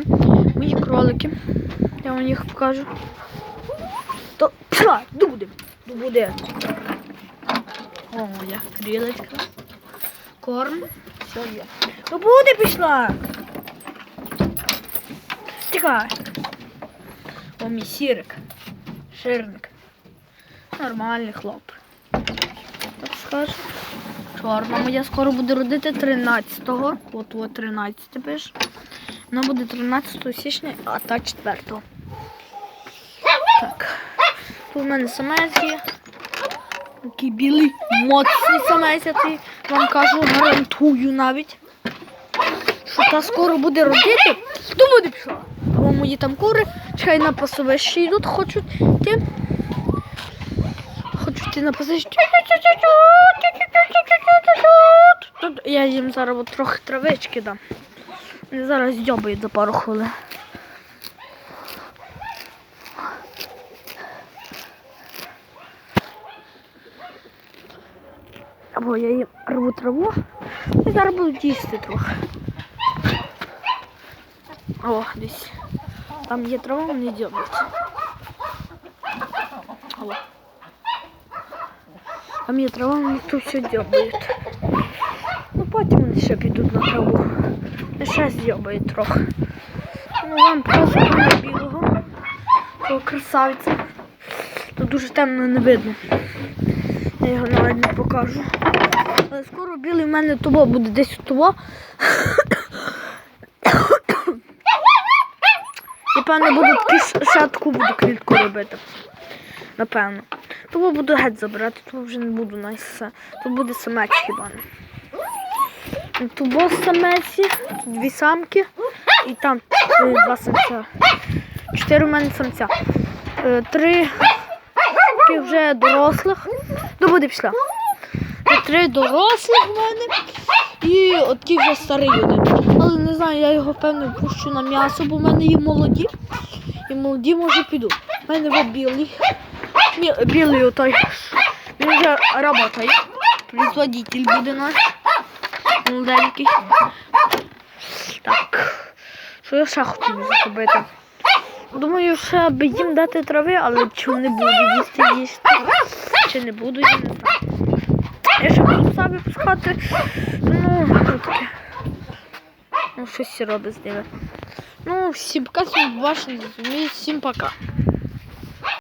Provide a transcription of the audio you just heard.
бачите, мої кролики. Я вам їх покажу. То пішла, буде. Буде. О, моя крілечка. Корм. Все є. То буде пішла. Тікай. О, мій сірик. Ширник. Нормальний хлоп. Так скажу. Чорна моя скоро буде родити 13-го. От от 13 пиш. Вона буде 13 січня, а та 4. Так. Тут в мене самець є. Такий білий, моцний самець, я вам кажу, гарантую навіть. Що та скоро буде родити, то буде пішла. Бо мої там кури, чай на пасовище йдуть, хочуть ті. Хочуть ті на пасовище. Тут я їм зараз от трохи травички дам. Вони зараз дзьобають за пару хвилин. Або я їм рву траву і зараз буду їсти трохи. О, десь. Там є трава, вони дзьобають. О. Там є трава, вони тут все дзьобають. Ще підуть на траву. Ще з'йобають трохи. Ну вам просто білого. Того красавця. Тут дуже темно не видно. Я його навіть не покажу. Але скоро білий в мене того буде десь того. І певно буду такі ш- ще таку буду квітку робити. Напевно. Того буду геть забирати, того вже не буду все. То буде самець хіба не. Тут був самець, тут дві самки і там два самця. Чотири у мене самця. Е, Три таких вже дорослих. Ну буде пішла. Три дорослих в мене і от такий вже старий один. Але не знаю, я його певно пущу на м'ясо, бо в мене є молоді. І молоді може підуть. У мене вже білий. Білий отой. Він вже працює. Производитель буде наш. Молоденький. Так. Що я ще хотів зробити? Думаю, ще аби їм дати трави, але чи вони будуть їсти їсти, чи не будуть, я. Я ще буду пса випускати. Ну, таке. Ну, щось робить з ними. Ну, всім пока, всім побачення, всім пока.